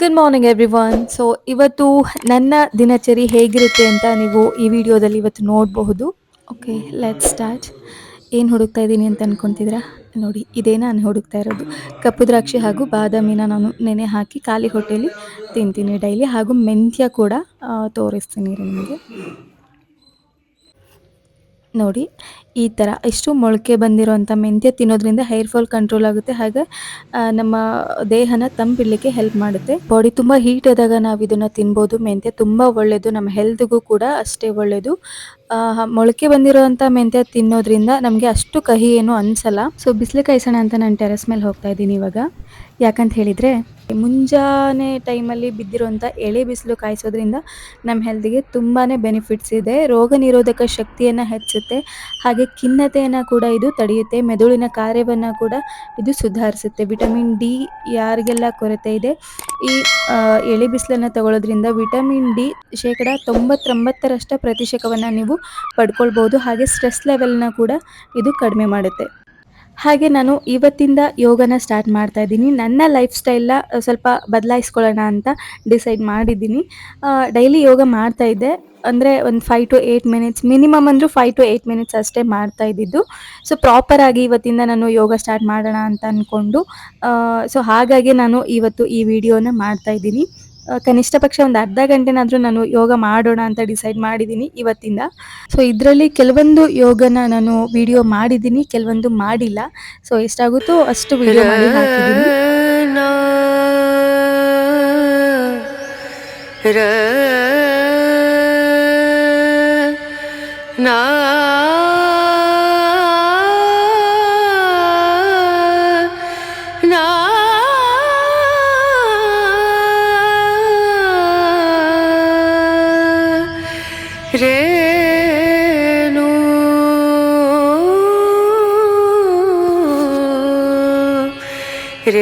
Good morning everyone so ಇವತ್ತು ನನ್ನ ದಿನಚರಿ ಹೇಗಿರುತ್ತೆ ಅಂತ ನೀವು ಈ ವಿಡಿಯೋದಲ್ಲಿ ಇವತ್ತು ನೋಡಬಹುದು. ಓಕೆ ಲೆಟ್ ಸ್ಟಾರ್ಟ್ ಏನು ಹುಡುಕ್ತಾ ಇದ್ದೀನಿ ಅಂತ ಅನ್ಕೊಂತಿದ್ದೀರಾ? ನೋಡಿ, ಇದೇ ನಾನು ಹುಡುಕ್ತಾ ಇರೋದು. ಕಪ್ಪು ದ್ರಾಕ್ಷಿ ಹಾಗೂ ಬಾದಾಮಿನ ನಾನು ನೆನೆ ಹಾಕಿ ಖಾಲಿ ಹೊಟ್ಟೆಯಲ್ಲಿ ತಿಂತೀನಿ ಡೈಲಿ ಹಾಗೂ ಮೆಂತ್ಯ ಕೂಡ ತೋರಿಸ್ತೀನಿ ನಿಮಗೆ. ನೋಡಿ ಈ ಥರ ಇಷ್ಟು ಮೊಳಕೆ ಬಂದಿರೋಂಥ ಮೆಂತ್ಯ ತಿನ್ನೋದ್ರಿಂದ ಹೇರ್ ಫಾಲ್ ಕಂಟ್ರೋಲ್ ಆಗುತ್ತೆ. ಹಾಗೆ ನಮ್ಮ ದೇಹನ ತಂಪಿಡಲಿಕ್ಕೆ ಹೆಲ್ಪ್ ಮಾಡುತ್ತೆ. ಬಾಡಿ ತುಂಬ ಹೀಟ್ ಆದಾಗ ನಾವು ಇದನ್ನು ತಿನ್ಬೋದು. ಮೆಂತ್ಯ ತುಂಬ ಒಳ್ಳೆಯದು ನಮ್ಮ ಹೆಲ್ತ್ಗೂ ಕೂಡ ಅಷ್ಟೇ ಒಳ್ಳೆಯದು ಮೊಳಕೆ ಬಂದಿರೋಂಥ ಮೆಂತ್ಯ ತಿನ್ನೋದ್ರಿಂದ ನಮಗೆ ಅಷ್ಟು ಕಹಿ ಏನು ಅನಿಸಲ್ಲ. ಸೊ ಬಿಸಿಲು ಕಾಯಿಸೋಣ ಅಂತ ನಾನು ಟೆರೆಸ್ ಮೇಲೆ ಹೋಗ್ತಾ ಇದ್ದೀನಿ ಇವಾಗ. ಯಾಕಂತ ಹೇಳಿದರೆ, ಮುಂಜಾನೆ ಟೈಮಲ್ಲಿ ಬಿದ್ದಿರೋಂಥ ಎಳೆ ಬಿಸಿಲು ಕಾಯಿಸೋದ್ರಿಂದ ನಮ್ಮ ಹೆಲ್ತ್ಗೆ ತುಂಬಾ ಬೆನಿಫಿಟ್ಸ್ ಇದೆ. ರೋಗ ನಿರೋಧಕ ಶಕ್ತಿಯನ್ನು ಹೆಚ್ಚುತ್ತೆ. ಹಾಗೆ ಖಿನ್ನತೆಯನ್ನು ಕೂಡ ಇದು ತಡೆಯುತ್ತೆ. ಮೆದುಳಿನ ಕಾರ್ಯವನ್ನು ಕೂಡ ಇದು ಸುಧಾರಿಸುತ್ತೆ. ವಿಟಮಿನ್ ಡಿ ಯಾರಿಗೆಲ್ಲ ಕೊರತೆ ಇದೆ, ಈ ಎಳೆ ಬಿಸಿಲನ್ನು ತಗೊಳ್ಳೋದ್ರಿಂದ ವಿಟಮಿನ್ ಡಿ ಶೇಕಡ ತೊಂಬತ್ತೊಂಬತ್ತರಷ್ಟು ಪ್ರತಿಶತವನ್ನು ನೀವು ಪಡ್ಕೊಳ್ಬೋದು. ಹಾಗೆ ಸ್ಟ್ರೆಸ್ ಲೆವೆಲ್ನ ಕೂಡ ಇದು ಕಡಿಮೆ ಮಾಡುತ್ತೆ. ಹಾಗೆ ನಾನು ಇವತ್ತಿಂದ ಯೋಗನ ಸ್ಟಾರ್ಟ್ ಮಾಡ್ತಾ ಇದ್ದೀನಿ. ನನ್ನ ಲೈಫ್ ಸ್ಟೈಲ್ನ ಸ್ವಲ್ಪ ಬದಲಾಯಿಸ್ಕೊಳ್ಳೋಣ ಅಂತ ಡಿಸೈಡ್ ಮಾಡಿದ್ದೀನಿ. ಡೈಲಿ ಯೋಗ ಮಾಡ್ತಾ ಇದ್ದೆ. ಅಂದರೆ ಒಂದು five to eight minutes minimum ಅಂದರೂ ಫೈವ್ ಟು ಏಯ್ಟ್ ಮಿನಿಟ್ಸ್ ಅಷ್ಟೇ ಮಾಡ್ತಾ ಇದ್ದಿದ್ದು. ಸೊ ಪ್ರಾಪರಾಗಿ ಇವತ್ತಿಂದ ನಾನು ಯೋಗ ಸ್ಟಾರ್ಟ್ ಮಾಡೋಣ ಅಂತ ಅಂದ್ಕೊಂಡು ಸೊ ಹಾಗಾಗಿ ನಾನು ಇವತ್ತು ಈ ವಿಡಿಯೋನ ಮಾಡ್ತಾ ಇದ್ದೀನಿ. ಕನಿಷ್ಠ ಪಕ್ಷ ಒಂದು ಅರ್ಧ ಗಂಟೆನಾದರೂ ನಾನು ಯೋಗ ಮಾಡೋಣ ಅಂತ ಡಿಸೈಡ್ ಮಾಡಿದ್ದೀನಿ ಇವತ್ತಿಂದ ಸೊ ಇದರಲ್ಲಿ ಕೆಲವೊಂದು ಯೋಗನ ನಾನು ವಿಡಿಯೋ ಮಾಡಿದ್ದೀನಿ ಕೆಲವೊಂದು ಮಾಡಿಲ್ಲ ಸೊ ಎಷ್ಟಾಗುತ್ತೋ ಅಷ್ಟು ವಿಡಿಯೋ ಮಾಡಿ ಹಾಕಿದ್ದೀನಿ ರೇನು no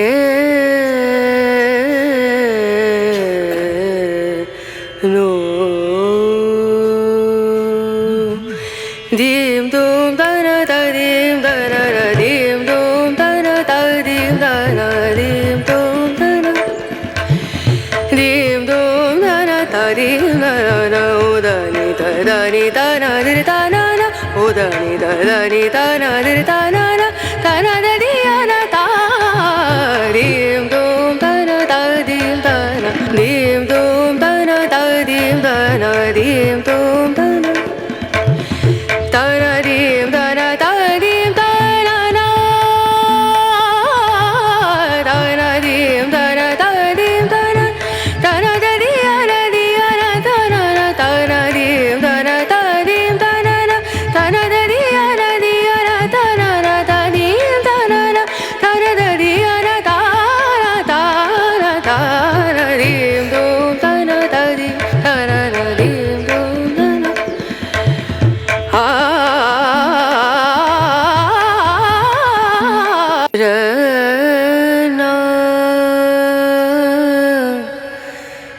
dim dum da na da dim da na da dim dum da na da dim da na dim dum da na dim dum da na da dim da na na o da ni da da ni da na dir da na na o da ni da da ni da na dir da na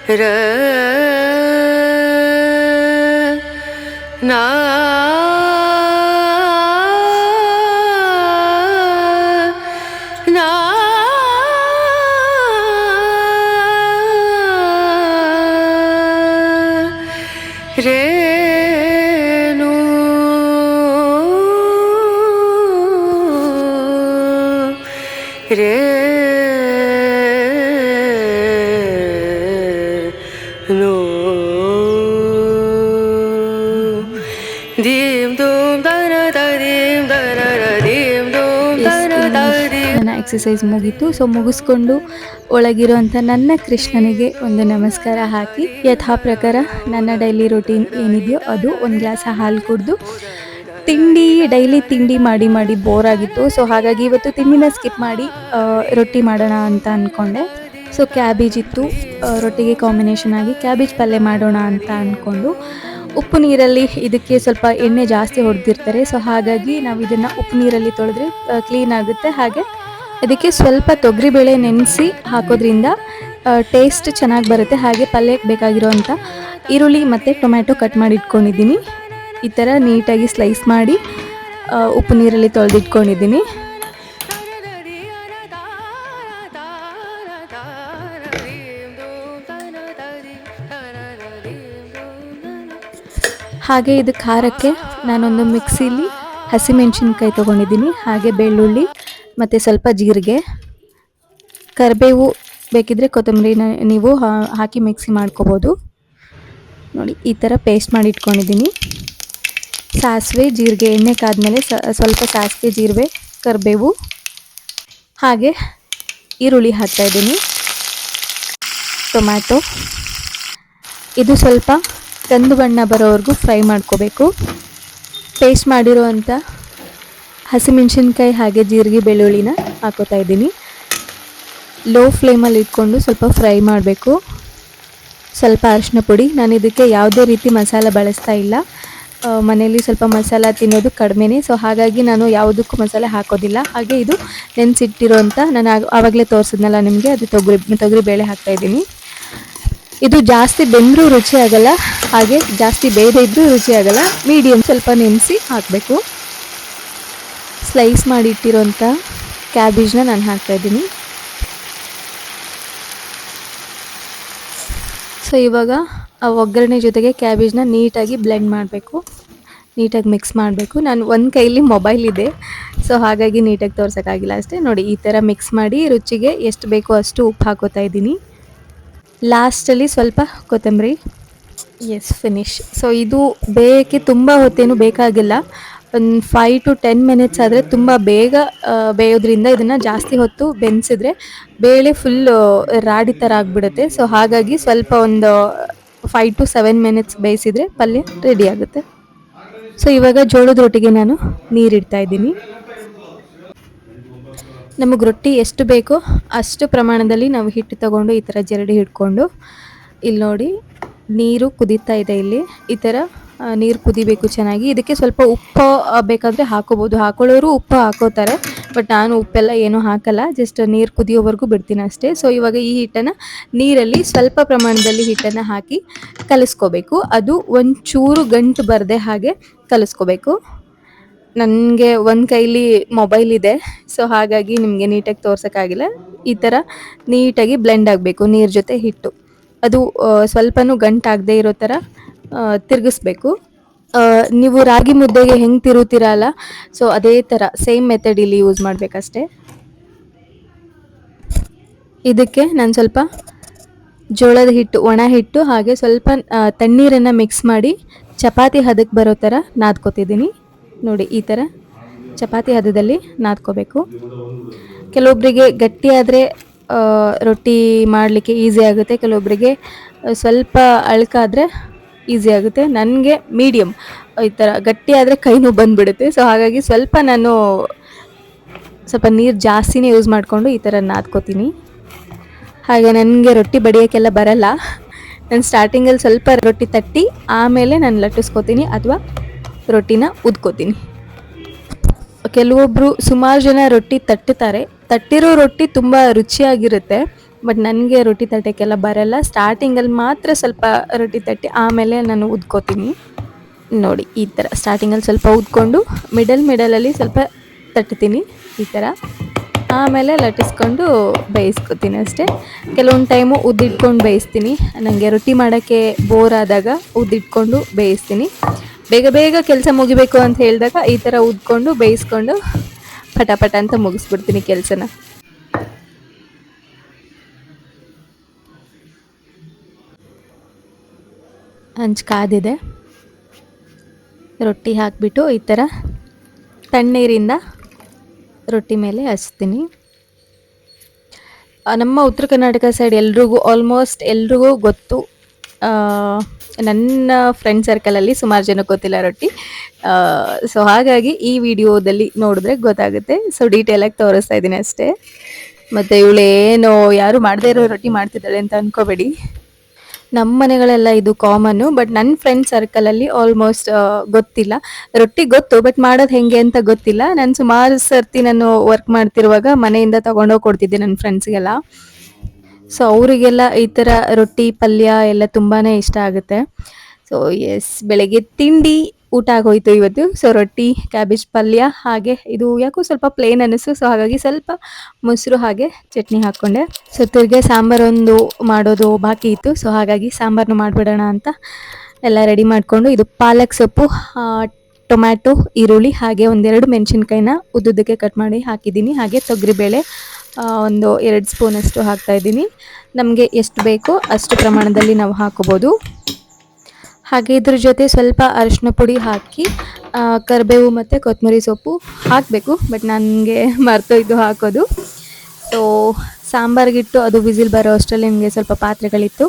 ರ ನಾ ನನ್ನ exercise ಮುಗೀತು. So ಮುಗಿಸ್ಕೊಂಡು ಒಳಗಿರುವಂಥ ನನ್ನ ಕೃಷ್ಣನಿಗೆ ಒಂದು ನಮಸ್ಕಾರ ಹಾಕಿ ಯಥಾ ಪ್ರಕಾರ ನನ್ನ ಡೈಲಿ ರೊಟೀನ್ ಏನಿದೆಯೋ ಅದು ಒಂದು ಗ್ಲಾಸ್ ಹಾಲು ಕುಡಿದು ತಿಂಡಿ ಡೈಲಿ ತಿಂಡಿ ಮಾಡಿ ಮಾಡಿ ಬೋರ್ ಆಗಿತ್ತು. ಸೊ ಹಾಗಾಗಿ ಇವತ್ತು ತಿಂಡಿನ ಸ್ಕಿಪ್ ಮಾಡಿ ರೊಟ್ಟಿ ಮಾಡೋಣ ಅಂತ ಅಂದ್ಕೊಂಡೆ ಸೊ ಕ್ಯಾಬೇಜ್ ಇತ್ತು. ರೊಟ್ಟಿಗೆ ಕಾಂಬಿನೇಷನ್ ಆಗಿ ಕ್ಯಾಬೇಜ್ ಪಲ್ಯ ಮಾಡೋಣ ಅಂತ ಅಂದ್ಕೊಂಡು ಉಪ್ಪು ನೀರಲ್ಲಿ ಇದಕ್ಕೆ ಸ್ವಲ್ಪ ಎಣ್ಣೆ ಜಾಸ್ತಿ ಹೊಡೆದಿರ್ತಾರೆ. ಸೊ ಹಾಗಾಗಿ ನಾವು ಇದನ್ನು ಉಪ್ಪು ನೀರಲ್ಲಿ ತೊಳೆದ್ರೆ ಕ್ಲೀನ್ ಆಗುತ್ತೆ. ಹಾಗೆ ಇದಕ್ಕೆ ಸ್ವಲ್ಪ ತೊಗರಿಬೇಳೆ ನೆನೆಸಿ ಹಾಕೋದ್ರಿಂದ ಟೇಸ್ಟ್ ಚೆನ್ನಾಗಿ ಬರುತ್ತೆ. ಹಾಗೆ ಪಲ್ಯಕ್ಕೆ ಬೇಕಾಗಿರೋವಂಥ ಈರುಳ್ಳಿ ಮತ್ತು ಟೊಮ್ಯಾಟೊ ಕಟ್ ಮಾಡಿ ಇಟ್ಕೊಂಡಿದ್ದೀನಿ. ಈ ಥರ ನೀಟಾಗಿ ಸ್ಲೈಸ್ ಮಾಡಿ ಉಪ್ಪು ನೀರಲ್ಲಿ ತೊಳೆದಿಟ್ಕೊಂಡಿದ್ದೀನಿ. ಹಾಗೆ ಇದು ಖಾರಕ್ಕೆ ನಾನೊಂದು ಮಿಕ್ಸಿಲಿ ಹಸಿಮೆಣಸಿನ್ಕಾಯಿ ತೊಗೊಂಡಿದ್ದೀನಿ, ಹಾಗೆ ಬೆಳ್ಳುಳ್ಳಿ ಮತ್ತು ಸ್ವಲ್ಪ ಜೀರಿಗೆ. ಕರಿಬೇವು ಬೇಕಿದ್ರೆ ಕೊತ್ತಂಬರಿನ ನೀವು ಹಾಕಿ ಮಿಕ್ಸಿ ಮಾಡ್ಕೋಬೋದು. ನೋಡಿ, ಈ ಥರ ಪೇಸ್ಟ್ ಮಾಡಿ ಇಟ್ಕೊಂಡಿದ್ದೀನಿ. ಸಾಸಿವೆ, ಜೀರಿಗೆ, ಎಣ್ಣೆ ಕಾದ್ಮೇಲೆ ಸ್ವಲ್ಪ ಸಾಸಿವೆ ಜೀರಿಗೆ ಕರಿಬೇವು, ಹಾಗೆ ಈರುಳ್ಳಿ ಹಾಕ್ತಾಯಿದ್ದೀನಿ ಟೊಮ್ಯಾಟೊ. ಇದು ಸ್ವಲ್ಪ ಕಂದು ಬಣ್ಣ ಬರೋವರೆಗೂ ಫ್ರೈ ಮಾಡ್ಕೋಬೇಕು. ಪೇಸ್ಟ್ ಮಾಡಿರುವಂಥ ಹಸಿಮೆಣ್ಸಿನ್ಕಾಯಿ ಹಾಗೆ ಜೀರಿಗೆ ಬೆಳ್ಳುಳ್ಳಿನ ಹಾಕೋತಾ ಇದ್ದೀನಿ. ಲೋ ಫ್ಲೇಮಲ್ಲಿ ಇಟ್ಕೊಂಡು ಸ್ವಲ್ಪ ಫ್ರೈ ಮಾಡಬೇಕು. ಸ್ವಲ್ಪ ಅರಿಶಿನ ಪುಡಿ. ನಾನು ಇದಕ್ಕೆ ಯಾವುದೇ ರೀತಿ ಮಸಾಲ ಬಳಸ್ತಾ ಇಲ್ಲ. ಮನೆಯಲ್ಲಿ ಸ್ವಲ್ಪ ಮಸಾಲ ತಿನ್ನೋದು ಕಡಿಮೆನೇ. ಸೊ ಹಾಗಾಗಿ ನಾನು ಯಾವುದಕ್ಕೂ ಮಸಾಲೆ ಹಾಕೋದಿಲ್ಲ. ಹಾಗೆ ಇದು ನೆನೆಸಿಟ್ಟಿರೋಂಥ ನಾನು ಆಗ- ಆವಾಗಲೇ ತೋರಿಸಿದ್ನಲ್ಲ ನಿಮಗೆ, ಅದು ತೊಗರಿ ತೊಗರಿ ಬೇಳೆ ಇದ್ದೀನಿ. ಇದು ಜಾಸ್ತಿ ಬೆಂದರೂ ರುಚಿ ಆಗಲ್ಲ, ಹಾಗೆ ಜಾಸ್ತಿ ಬೇಯದೇ ಇದ್ದರೂ ಆಗಲ್ಲ. ಮೀಡಿಯಮ್ ಸ್ವಲ್ಪ ನೆನೆಸಿ ಹಾಕಬೇಕು. ಸ್ಲೈಸ್ ಮಾಡಿ ಇಟ್ಟಿರೋಂಥ ಕ್ಯಾಬೇಜ್ನ ನಾನು ಹಾಕ್ತಾ ಇದ್ದೀನಿ. ಸೊ ಇವಾಗ ಆ ಒಗ್ಗರಣೆ ಜೊತೆಗೆ ಕ್ಯಾಬೇಜ್ನ ನೀಟಾಗಿ ಬ್ಲೆಂಡ್ ಮಾಡಬೇಕು. ನೀಟಾಗಿ ಮಿಕ್ಸ್ ಮಾಡಬೇಕು. ನಾನು ಒಂದು ಕೈಲಿ ಮೊಬೈಲ್ ಇದೆ. ಸೊ ಹಾಗಾಗಿ ನೀಟಾಗಿ ತೋರ್ಸೋಕ್ಕಾಗಿಲ್ಲ ಅಷ್ಟೇ. ನೋಡಿ, ಈ ಥರ ಮಿಕ್ಸ್ ಮಾಡಿ ರುಚಿಗೆ ಎಷ್ಟು ಬೇಕೋ ಅಷ್ಟು ಉಪ್ಪು ಹಾಕೋತಾ ಇದ್ದೀನಿ. ಲಾಸ್ಟಲ್ಲಿ ಸ್ವಲ್ಪ ಕೊತ್ತಂಬರಿ. ಎಸ್ ಫಿನಿಶ್ ಸೊ ಇದು ಬೇಯಕ್ಕೆ ತುಂಬ ಹೊತ್ತೇನು ಬೇಕಾಗಿಲ್ಲ. ಒಂದು ಫೈ ಟು ಟೆನ್ ಮಿನಿಟ್ಸ್ ಆದರೆ ತುಂಬ ಬೇಗ ಬೇಯೋದ್ರಿಂದ ಇದನ್ನು ಜಾಸ್ತಿ ಹೊತ್ತು ಬೆನ್ಸಿದ್ರೆ ಬೇಳೆ ಫುಲ್ ರಾಡಿ ಥರ ಆಗಿಬಿಡುತ್ತೆ. ಸೊ ಹಾಗಾಗಿ ಸ್ವಲ್ಪ ಒಂದು ಫೈ ಟು ಸೆವೆನ್ ಮಿನಿಟ್ಸ್ ಬೇಯಿಸಿದರೆ ಪಲ್ಯ ರೆಡಿ ಆಗುತ್ತೆ. ಸೊ ಇವಾಗ ಜೋಳದ ರೊಟ್ಟಿಗೆ ನಾನು ನೀರಿಡ್ತಾ ಇದ್ದೀನಿ. ನಮಗೆ ರೊಟ್ಟಿ ಎಷ್ಟು ಬೇಕೋ ಅಷ್ಟು ಪ್ರಮಾಣದಲ್ಲಿ ನಾವು ಹಿಟ್ಟು ತಗೊಂಡು ಈ ಥರ ಜರಡಿ ಹಿಡ್ಕೊಂಡು ಇಲ್ಲಿ ನೋಡಿ ನೀರು ಕುದೀತಾ ಇದೆ ಇಲ್ಲಿ. ಈ ಥರ ನೀರು ಕುದಿಬೇಕು ಚೆನ್ನಾಗಿ. ಇದಕ್ಕೆ ಸ್ವಲ್ಪ ಉಪ್ಪು ಬೇಕಾದರೆ ಹಾಕೋಬೋದು. ಹಾಕೊಳ್ಳೋರು ಉಪ್ಪು ಹಾಕೋತಾರೆ, ಬಟ್ ನಾನು ಉಪ್ಪೆಲ್ಲ ಏನೂ ಹಾಕಲ್ಲ. ಜಸ್ಟ್ ನೀರು ಕುದಿಯೋವರೆಗೂ ಬಿಡ್ತೀನಿ ಅಷ್ಟೇ. ಸೊ ಇವಾಗ ಈ ಹಿಟ್ಟನ್ನು ನೀರಲ್ಲಿ ಸ್ವಲ್ಪ ಪ್ರಮಾಣದಲ್ಲಿ ಹಿಟ್ಟನ್ನು ಹಾಕಿ ಕಲಿಸ್ಕೋಬೇಕು. ಅದು ಒಂಚೂರು ಗಂಟು ಬರದೆ ಹಾಗೆ ಕಲಿಸ್ಕೋಬೇಕು. ನನಗೆ ಒಂದು ಕೈಲಿ ಮೊಬೈಲ್ ಇದೆ. ಸೊ ಹಾಗಾಗಿ ನಿಮಗೆ ನೀಟಾಗಿ ತೋರ್ಸೋಕ್ಕಾಗಿಲ್ಲ. ಈ ಥರ ನೀಟಾಗಿ ಬ್ಲೆಂಡ್ ಆಗಬೇಕು, ನೀರು ಜೊತೆ ಹಿಟ್ಟು. ಅದು ಸ್ವಲ್ಪನೂ ಗಂಟಾಗದೇ ಇರೋ ಥರ ತಿರುಗಿಸ್ಬೇಕು. ನೀವು ರಾಗಿ ಮುದ್ದೆಗೆ ಹೆಂಗೆ ತಿರುತ್ತೀರಲ್ಲ ಸೊ ಅದೇ ಥರ ಸೇಮ್ ಮೆಥಡ್ ಇಲ್ಲಿ ಯೂಸ್ ಮಾಡಬೇಕಷ್ಟೇ. ಇದಕ್ಕೆ ನಾನು ಸ್ವಲ್ಪ ಜೋಳದ ಹಿಟ್ಟು, ಒಣ ಹಿಟ್ಟು ಹಾಗೆ ಸ್ವಲ್ಪ ತಣ್ಣೀರನ್ನು ಮಿಕ್ಸ್ ಮಾಡಿ, ಚಪಾತಿ ಹದಕ್ಕೆ ಬರೋ ಥರ ನಾದ್ಕೋತಿದ್ದೀನಿ. ನೋಡಿ, ಈ ಥರ ಚಪಾತಿ ಹದದಲ್ಲಿ ನಾದ್ಕೋಬೇಕು. ಕೆಲವೊಬ್ಬರಿಗೆ ಗಟ್ಟಿಯಾದರೆ ರೊಟ್ಟಿ ಮಾಡಲಿಕ್ಕೆ ಈಸಿ ಆಗುತ್ತೆ. ಕೆಲವೊಬ್ಬರಿಗೆ ಸ್ವಲ್ಪ ಅಳ್ಕಾದರೆ ಈಸಿ ಆಗುತ್ತೆ. ನನಗೆ ಮೀಡಿಯಮ್ ಈ ಥರ ಗಟ್ಟಿ ಕೈ ಕೈನೂ ಬಂದುಬಿಡುತ್ತೆ. ಸೊ ಹಾಗಾಗಿ ಸ್ವಲ್ಪ ನಾನು ಸ್ವಲ್ಪ ನೀರು ಜಾಸ್ತಿನೇ ಯೂಸ್ ಮಾಡಿಕೊಂಡು ಈ ಥರ ನಾದ್ಕೋತೀನಿ. ಹಾಗೆ ನನಗೆ ರೊಟ್ಟಿ ಬಡಿಯೋಕ್ಕೆಲ್ಲ ಬರಲ್ಲ. ನಾನು ಸ್ಟಾರ್ಟಿಂಗಲ್ಲಿ ಸ್ವಲ್ಪ ರೊಟ್ಟಿ ತಟ್ಟಿ, ಆಮೇಲೆ ನಾನು ಲಟ್ಟಿಸ್ಕೋತೀನಿ. ಅಥವಾ ರೊಟ್ಟಿನ ಉದ್ಕೋತೀನಿ. ಕೆಲವೊಬ್ಬರು ಸುಮಾರು ಜನ ರೊಟ್ಟಿ ತಟ್ಟುತ್ತಾರೆ ತಟ್ಟಿರೋ ರೊಟ್ಟಿ ತುಂಬ ರುಚಿಯಾಗಿರುತ್ತೆ. ಬಟ್ ನನಗೆ ರೊಟ್ಟಿ ತಟ್ಟೋಕ್ಕೆಲ್ಲ ಬರಲ್ಲ. ಸ್ಟಾರ್ಟಿಂಗಲ್ಲಿ ಮಾತ್ರ ಸ್ವಲ್ಪ ರೊಟ್ಟಿ ತಟ್ಟಿ ಆಮೇಲೆ ನಾನು ಉದ್ಕೋತೀನಿ. ನೋಡಿ, ಈ ಥರ ಸ್ಟಾರ್ಟಿಂಗಲ್ಲಿ ಸ್ವಲ್ಪ ಉದ್ಕೊಂಡು ಮಿಡಲ್ ಮಿಡಲಲ್ಲಿ ಸ್ವಲ್ಪ ತಟ್ತೀನಿ. ಈ ಥರ ಆಮೇಲೆ ಲಟ್ಟಿಸ್ಕೊಂಡು ಬೇಯಿಸ್ಕೊತೀನಿ ಅಷ್ಟೇ. ಕೆಲವೊಂದು ಟೈಮು ಉದ್ದಿಟ್ಕೊಂಡು ಬೇಯಿಸ್ತೀನಿ. ನನಗೆ ರೊಟ್ಟಿ ಮಾಡೋಕ್ಕೆ ಬೋರ್ ಆದಾಗ ಉದ್ದಿಟ್ಕೊಂಡು ಬೇಯಿಸ್ತೀನಿ. ಬೇಗ ಬೇಗ ಕೆಲಸ ಮುಗಿಬೇಕು ಅಂತ ಹೇಳಿದಾಗ ಈ ಥರ ಉದ್ಕೊಂಡು, ಬೇಯಿಸ್ಕೊಂಡು ಪಟಾಪಟ ಪಟ ಅಂತ ಮುಗಿಸ್ಬಿಡ್ತೀನಿ ಕೆಲಸನ. ಹಂಚ್ ಕಾದಿದೆ. ರೊಟ್ಟಿ ಹಾಕಿಬಿಟ್ಟು ಈ ಥರ ತಣ್ಣೀರಿಂದ ರೊಟ್ಟಿ ಮೇಲೆ ಹಚ್ತೀನಿ. ನಮ್ಮ ಉತ್ತರ ಕರ್ನಾಟಕ ಸೈಡ್ ಎಲ್ರಿಗೂ ಆಲ್ಮೋಸ್ಟ್ ಎಲ್ರಿಗೂ ಗೊತ್ತು ನನ್ನ ಫ್ರೆಂಡ್ ಸರ್ಕಲಲ್ಲಿ ಸುಮಾರು ಜನ ಗೊತ್ತಿಲ್ಲ ರೊಟ್ಟಿ. ಸೊ ಹಾಗಾಗಿ ಈ ವಿಡಿಯೋದಲ್ಲಿ ನೋಡಿದ್ರೆ ಗೊತ್ತಾಗುತ್ತೆ. ಸೊ ಡೀಟೇಲಾಗಿ ತೋರಿಸ್ತಾ ಇದ್ದೀನಿ ಅಷ್ಟೇ. ಮತ್ತು ಇವಳೇನೋ ಯಾರು ಮಾಡದೇ ಇರೋ ರೊಟ್ಟಿ ಮಾಡ್ತಿದ್ದಾಳೆ ಅಂತ ಅಂದ್ಕೋಬೇಡಿ ನಮ್ಮ ಮನೆಗಳೆಲ್ಲ ಇದು ಕಾಮನ್ನು ಬಟ್ ನನ್ನ ಫ್ರೆಂಡ್ ಸರ್ಕಲಲ್ಲಿ ಆಲ್ಮೋಸ್ಟ್ ಗೊತ್ತಿಲ್ಲ. ರೊಟ್ಟಿ ಗೊತ್ತು ಬಟ್ ಮಾಡೋದು ಹೆಂಗೆ ಅಂತ ಗೊತ್ತಿಲ್ಲ. ನಾನು ಸುಮಾರು ಸರ್ತಿ ನಾನು ವರ್ಕ್ ಮಾಡ್ತಿರುವಾಗ ಮನೆಯಿಂದ ತೊಗೊಂಡೋಗಿ ಕೊಡ್ತಿದ್ದೆ ನನ್ನ ಫ್ರೆಂಡ್ಸ್ಗೆಲ್ಲ ಸೊ ಅವರಿಗೆಲ್ಲ ಈ ಥರ ರೊಟ್ಟಿ, ಪಲ್ಯ ಎಲ್ಲ ತುಂಬಾ ಇಷ್ಟ ಆಗುತ್ತೆ. ಸೊ ಎಸ್ ಬೆಳಗ್ಗೆ ತಿಂಡಿ ಊಟ ಆಗೋಯ್ತು ಇವತ್ತು. ಸೊ ರೊಟ್ಟಿ ಕ್ಯಾಬೇಜ್ ಪಲ್ಯ, ಹಾಗೆ ಇದು ಯಾಕೋ ಸ್ವಲ್ಪ ಪ್ಲೇನ್ ಅನ್ನಿಸ್ತು ಸೊ ಹಾಗಾಗಿ ಸ್ವಲ್ಪ ಮೊಸರು ಹಾಗೆ ಚಟ್ನಿ ಹಾಕ್ಕೊಂಡೆ. ಸೊ ತಿರ್ಗೆ ಸಾಂಬಾರೊಂದು ಮಾಡೋದು ಬಾಕಿ ಇತ್ತು. ಸೊ ಹಾಗಾಗಿ ಸಾಂಬಾರನ್ನು ಮಾಡಿಬಿಡೋಣ ಅಂತ ಎಲ್ಲ ರೆಡಿ ಮಾಡಿಕೊಂಡು ಇದು ಪಾಲಕ್ ಸೊಪ್ಪು ಟೊಮ್ಯಾಟೊ, ಈರುಳ್ಳಿ ಹಾಗೆ ಒಂದೆರಡು ಮೆಣಸಿನ್ಕಾಯಿನ ಉದ್ದುದ್ದಕ್ಕೆ ಕಟ್ ಮಾಡಿ ಹಾಕಿದ್ದೀನಿ. ಹಾಗೆ ತೊಗರಿಬೇಳೆ ಒಂದು ಎರಡು ಸ್ಪೂನಷ್ಟು ಹಾಕ್ತಾ ಇದ್ದೀನಿ. ನಮಗೆ ಎಷ್ಟು ಬೇಕೋ ಅಷ್ಟು ಪ್ರಮಾಣದಲ್ಲಿ ನಾವು ಹಾಕೋಬೋದು. ಹಾಗೆ ಇದ್ರ ಜೊತೆ ಸ್ವಲ್ಪ ಅರಿಶಿನ ಪುಡಿ ಹಾಕಿ ಕರಿಬೇವು ಮತ್ತು ಕೊತ್ತಂಬರಿ ಸೊಪ್ಪು ಹಾಕಬೇಕು ಬಟ್ ನನಗೆ ಮರ್ತೋಯ್ತು ಹಾಕೋದು. ಸೊ ಸಾಂಬಾರಿಗಿಟ್ಟು ಅದು ವಿಸಿಲ್ ಬರೋ ಅಷ್ಟರಲ್ಲಿ ನಿಮಗೆ ಸ್ವಲ್ಪ ಪಾತ್ರೆಗಳಿತ್ತು.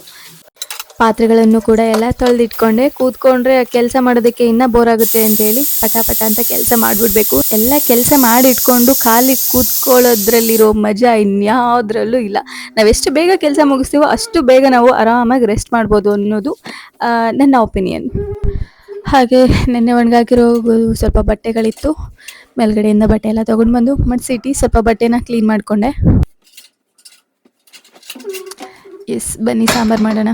ಪಾತ್ರೆಗಳನ್ನು ಕೂಡ ಎಲ್ಲ ತೊಳೆದಿಟ್ಕೊಂಡೆ. ಕೂತ್ಕೊಂಡ್ರೆ ಕೆಲಸ ಮಾಡೋದಕ್ಕೆ ಇನ್ನೂ ಬೋರ್ ಆಗುತ್ತೆ ಅಂತ ಹೇಳಿ ಪಟ ಅಂತ ಕೆಲಸ ಮಾಡಿಬಿಡ್ಬೇಕು. ಎಲ್ಲ ಕೆಲಸ ಮಾಡಿಟ್ಕೊಂಡು ಖಾಲಿ ಕೂತ್ಕೊಳ್ಳೋದ್ರಲ್ಲಿರೋ ಮಜಾ ಇನ್ಯಾವುದ್ರಲ್ಲೂ ಇಲ್ಲ. ನಾವೆಷ್ಟು ಬೇಗ ಕೆಲಸ ಮುಗಿಸ್ತೀವೋ ಅಷ್ಟು ಬೇಗ ನಾವು ಆರಾಮಾಗಿ ರೆಸ್ಟ್ ಮಾಡ್ಬೋದು ಅನ್ನೋದು ನನ್ನ ಒಪಿನಿಯನ್ ಹಾಗೆ ನೆನ್ನೆ ಒಣಗಾಕಿರೋ ಸ್ವಲ್ಪ ಬಟ್ಟೆಗಳಿತ್ತು. ಮೇಲ್ಗಡೆಯಿಂದ ಬಟ್ಟೆ ಎಲ್ಲ ತೊಗೊಂಡು ಬಂದು ಮಡ್ಸಿಟ್ಟು ಸ್ವಲ್ಪ ಬಟ್ಟೆನ ಕ್ಲೀನ್ ಮಾಡಿಕೊಂಡೆ. ಎಸ್ ಬನ್ನಿ ಸಾಂಬಾರು ಮಾಡೋಣ.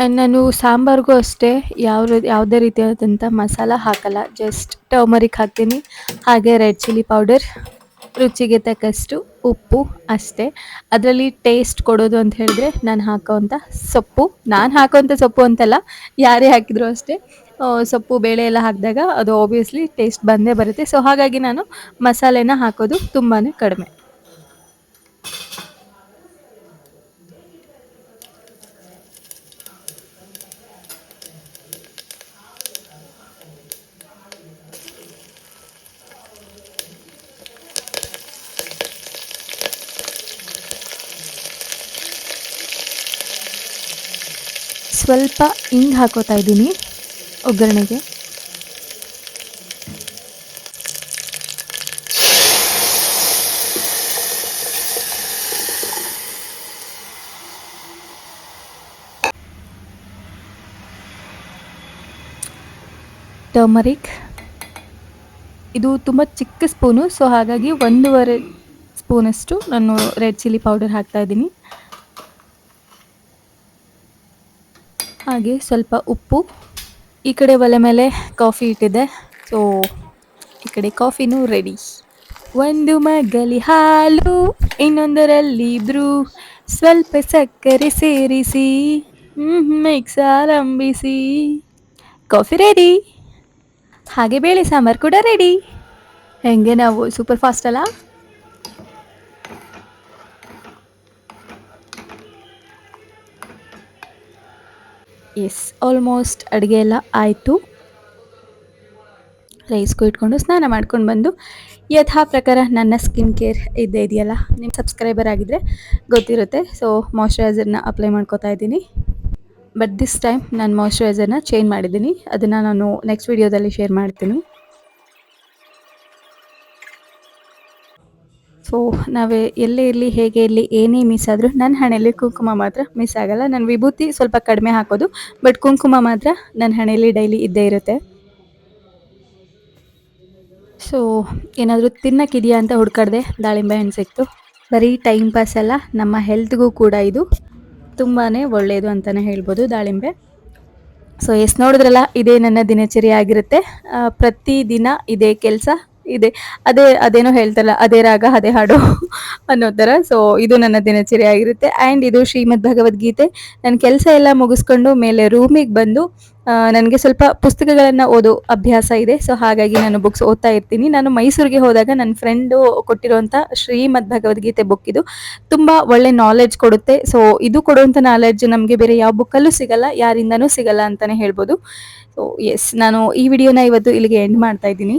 ಆ್ಯಂಡ್ ನಾನು ಸಾಂಬಾರಿಗೂ ಅಷ್ಟೇ ಯಾವ ಯಾವುದೇ ರೀತಿಯಾದಂಥ ಮಸಾಲ ಹಾಕಲ್ಲ ಜಸ್ಟ್ ಟರ್ಮರಿಕ್ ಹಾಕ್ತೀನಿ. ಹಾಗೆ ರೆಡ್ ಚಿಲ್ಲಿ ಪೌಡರ್ ರುಚಿಗೆ ತಕ್ಕಷ್ಟು ಉಪ್ಪು ಅಷ್ಟೇ. ಅದರಲ್ಲಿ ಟೇಸ್ಟ್ ಕೊಡೋದು ಅಂತ ಹೇಳಿದ್ರೆ ನಾನು ಹಾಕೋವಂಥ ಸೊಪ್ಪು. ನಾನು ಹಾಕೋವಂಥ ಸೊಪ್ಪು ಅಂತಲ್ಲ, ಯಾರೇ ಹಾಕಿದ್ರು ಅಷ್ಟೇ. ಸೊಪ್ಪು, ಬೇಳೆ ಎಲ್ಲ ಹಾಕಿದಾಗ ಅದು ಆಬ್ವಿಯಸ್ಲಿ ಟೇಸ್ಟ್ ಬಂದೇ ಬರುತ್ತೆ. ಸೊ ಹಾಗಾಗಿ ನಾನು ಮಸಾಲೆನ ಹಾಕೋದು ತುಂಬಾ ಕಡಿಮೆ. ಸ್ವಲ್ಪ ಹಿಂಗೆ ಹಾಕೋತಾ ಇದ್ದೀನಿ. ಒಗ್ಗರಣೆಗೆ? ಟರ್ಮರಿಕ್ ಇದು ತುಂಬ ಚಿಕ್ಕ ಸ್ಪೂನು, ಸೊ ಹಾಗಾಗಿ ಒಂದೂವರೆ ಸ್ಪೂನಷ್ಟು ನಾನು ರೆಡ್ ಚಿಲ್ಲಿ ಪೌಡರ್ ಹಾಕ್ತಾ ಇದ್ದೀನಿ. ಹಾಗೆ ಸ್ವಲ್ಪ ಉಪ್ಪು. ಈ ಕಡೆ ಒಲೆ ಮೇಲೆ ಕಾಫಿ ಇಟ್ಟಿದ್ದೆ ಸೊ ಈ ಕಡೆ ಕಾಫಿನೂ ರೆಡಿ ಒಂದು ಮಗಲಿ ಹಾಲು, ಇನ್ನೊಂದರಲ್ಲಿ ಬ್ರೂ ಸ್ವಲ್ಪ ಸಕ್ಕರೆ ಸೇರಿಸಿ ಮಿಕ್ಸ್ ಆರಂಭಿಸಿ. ಕಾಫಿ ರೆಡಿ ಹಾಗೆ ಬೇಳೆ ಸಾಂಬಾರು ಕೂಡ ರೆಡಿ ಹೆಂಗೆ ನಾವು ಸೂಪರ್ ಫಾಸ್ಟ್ ಅಲ್ಲ? ಎಸ್ ಆಲ್ಮೋಸ್ಟ್ ಅಡುಗೆ ಎಲ್ಲ ಆಯಿತು. ರೈಸ್ಗೂ ಇಟ್ಕೊಂಡು ಸ್ನಾನ ಮಾಡ್ಕೊಂಡು ಬಂದು ಯಥಾ ಪ್ರಕಾರ ನನ್ನ ಸ್ಕಿನ್ ಕೇರ್ ಇದ್ದೇ ಇದೆಯಲ್ಲ ನಿಮ್ಮ ಸಬ್ಸ್ಕ್ರೈಬರ್ ಆಗಿದ್ದರೆ ಗೊತ್ತಿರುತ್ತೆ. ಸೊ ಮಾಯ್ಶ್ಚರೈಸರ್ನ ಅಪ್ಲೈ ಮಾಡ್ಕೋತಾ ಇದ್ದೀನಿ. ಬಟ್ ದಿಸ್ ಟೈಮ್ ನಾನು ಮಾಯ್ಶ್ಚರೈಸರ್ನ ಚೇಂಜ್ ಮಾಡಿದ್ದೀನಿ. ಅದನ್ನು ನಾನು ನೆಕ್ಸ್ಟ್ ವೀಡಿಯೋದಲ್ಲಿ ಶೇರ್ ಮಾಡ್ತೀನಿ. ಸೊ ನಾವೇ ಎಲ್ಲೇ ಇರಲಿ, ಹೇಗೆ ಇರಲಿ, ಏನೇ ಮಿಸ್ ಆದರೂ ನನ್ನ ಹಣೆಯಲ್ಲಿ ಕುಂಕುಮ ಮಾತ್ರ ಮಿಸ್ ಆಗಲ್ಲ. ನನ್ನ ವಿಭೂತಿ ಸ್ವಲ್ಪ ಕಡಿಮೆ ಹಾಕೋದು ಬಟ್ ಕುಂಕುಮ ಮಾತ್ರ ನನ್ನ ಹಣೆಯಲ್ಲಿ ಡೈಲಿ ಇದ್ದೇ ಇರುತ್ತೆ. ಸೊ ಏನಾದರೂ ತಿನ್ನೋಕ್ಕಿದೆಯಾ ಅಂತ ಹುಡ್ಕಾಡ್ದೆ ದಾಳಿಂಬೆ ಹಣ್ಣು ಸಿಕ್ತು. ಬರೀ ಟೈಮ್ ಪಾಸ್ ಅಲ್ಲ, ನಮ್ಮ ಹೆಲ್ತ್ಗೂ ಕೂಡ ಇದು. ತುಂಬಾ ಒಳ್ಳೆಯದು ಅಂತಲೇ ಹೇಳ್ಬೋದು ದಾಳಿಂಬೆ. ಸೊ ಎಸ್ ನೋಡಿದ್ರಲ್ಲ, ಇದೇ ನನ್ನ ದಿನಚರಿ ಆಗಿರುತ್ತೆ. ಪ್ರತಿದಿನ ಇದೇ ಕೆಲಸ ಇದೆ. ಅದೇ, ಅದೇನೋ ಹೇಳ್ತಲ್ಲ, ಅದೇ ರಾಗ, ಅದೇ ಹಾಡು ಅನ್ನೋ ಥರ. ಸೊ ಇದು ನನ್ನ ದಿನಚರಿ ಆಗಿರುತ್ತೆ. ಆ್ಯಂಡ್ ಇದು ಶ್ರೀಮದ್ ಭಗವದ್ಗೀತೆ. ನನ್ನ ಕೆಲಸ ಎಲ್ಲ ಮುಗಿಸ್ಕೊಂಡು ಮೇಲೆ ರೂಮಿಗೆ ಬಂದು ನನಗೆ ಸ್ವಲ್ಪ ಪುಸ್ತಕಗಳನ್ನು ಓದೋ ಅಭ್ಯಾಸ ಇದೆ. ಸೊ ಹಾಗಾಗಿ ನಾನು ಬುಕ್ಸ್ ಓದ್ತಾ ಇರ್ತೀನಿ. ನಾನು ಮೈಸೂರಿಗೆ ಹೋದಾಗ ನನ್ನ ಫ್ರೆಂಡು ಕೊಟ್ಟಿರುವಂಥ ಶ್ರೀಮದ್ ಭಗವದ್ಗೀತೆ ಬುಕ್ ಇದು. ತುಂಬ ಒಳ್ಳೆ ನಾಲೆಡ್ಜ್ ಕೊಡುತ್ತೆ. ಸೊ ಇದು ಕೊಡುವಂಥ ನಾಲೆಡ್ಜ್ ನಮಗೆ ಬೇರೆ ಯಾವ ಬುಕ್ಕಲ್ಲೂ ಸಿಗಲ್ಲ, ಯಾರಿಂದನೂ ಸಿಗಲ್ಲ ಅಂತಲೇ ಹೇಳ್ಬೋದು. ಸೊ ಎಸ್ ನಾನು ಈ ವಿಡಿಯೋನ ಇವತ್ತು ಇಲ್ಲಿಗೆ ಎಂಡ್ ಮಾಡ್ತಾ ಇದ್ದೀನಿ.